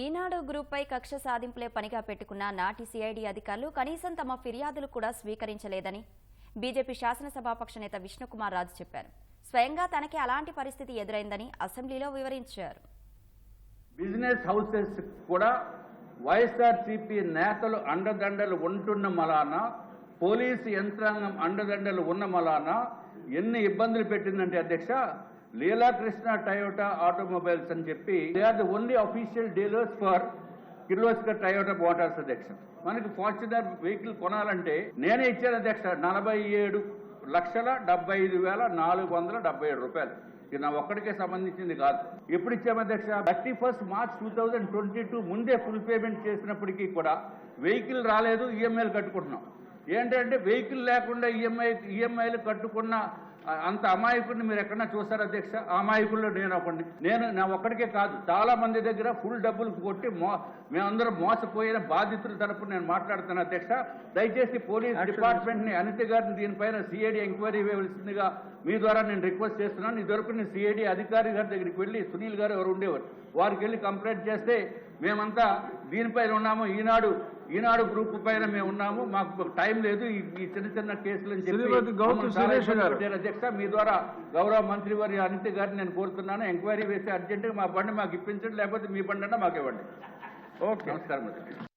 ఈనాడు గ్రూప్పై కక్ష సాధింపులే పనిగా పెట్టుకున్న నాటి సిఐడి అధికారులు కనీసం తమ ఫిర్యాదులు కూడా స్వీకరించలేదని బీజేపీ శాసనసభాపక్ష నేత విష్ణుకుమార్ రాజు చెప్పారు. స్వయంగా తనకి అలాంటి పరిస్థితి ఎదురైందని అసెంబ్లీలో వివరించారు. బిజినెస్ హౌసెస్ కూడా వైఎస్ఆర్సీపీ నేతలు అండదండలు ఉంటున్న మలాన పోలీసు యంత్రాంగం అండదండలు ఉన్న మలాన ఎన్ని ఇబ్బందులు పెట్టిందంటే అధ్యక్ష లీలాకృష్ణ టయోటా ఆటోమొబైల్స్ అని చెప్పి they are the only official dealers for Kirloskar Toyota motors అధ్యక్ష మనకి ఫార్చునర్ వెహికల్ కొనాలంటే నేనే ఇచ్చాను అధ్యక్ష నలభై ఏడు లక్షల డెబ్బై ఐదు వేల నాలుగు వందల డెబ్బై ఏడు రూపాయలు. ఇది నా ఒక్కడికే సంబంధించింది కాదు. ఎప్పుడు ఇచ్చాము అధ్యక్ష? Thirty first March two thousand twenty two ముందే ఫుల్ పేమెంట్ చేసినప్పటికీ కూడా వెహికల్ రాలేదు ఈఎంఐలు కట్టుకుంటున్నాం. ఏంటంటే వెహికల్ లేకుండా ఈఎంఐ ఈఎంఐలు కట్టుకున్న అంత అమాయకుడిని మీరు ఎక్కడన్నా చూసారు అధ్యక్ష? అమాయకుల్లో నేను ఒకడిని. నేను నా ఒక్కడికే కాదు చాలా మంది దగ్గర ఫుల్ డబ్బులు కొట్టి మో మేమందరం మోసపోయిన బాధితుల తరపున నేను మాట్లాడుతున్నాను అధ్యక్ష. దయచేసి పోలీస్ డిపార్ట్మెంట్ని అనిత గారిని దీనిపైన సిఐడి ఎంక్వైరీ ఇవ్వవలసిందిగా మీ ద్వారా నేను రిక్వెస్ట్ చేస్తున్నాను. ఇదివరకు నేను సిఐడి అధికారి గారి దగ్గరికి వెళ్ళి సునీల్ గారు ఎవరు ఉండేవారు వారికి వెళ్ళి కంప్లైంట్ చేస్తే మేమంతా దీనిపైన ఉన్నాము. ఈనాడు ఈనాడు గ్రూప్ పైన మేము ఉన్నాము మాకు టైం లేదు ఈ చిన్న చిన్న కేసులు చెప్పి అధ్యక్ష మీ ద్వారా గౌరవ మంత్రి వారి అనిత గారిని నేను కోరుతున్నాను. ఎంక్వైరీ వేసి అర్జెంటుగా మా బండి మాకు ఇప్పించండి లేకపోతే మీ బండి అన్నా మాకు ఇవ్వండి. ఓకే. నమస్కారం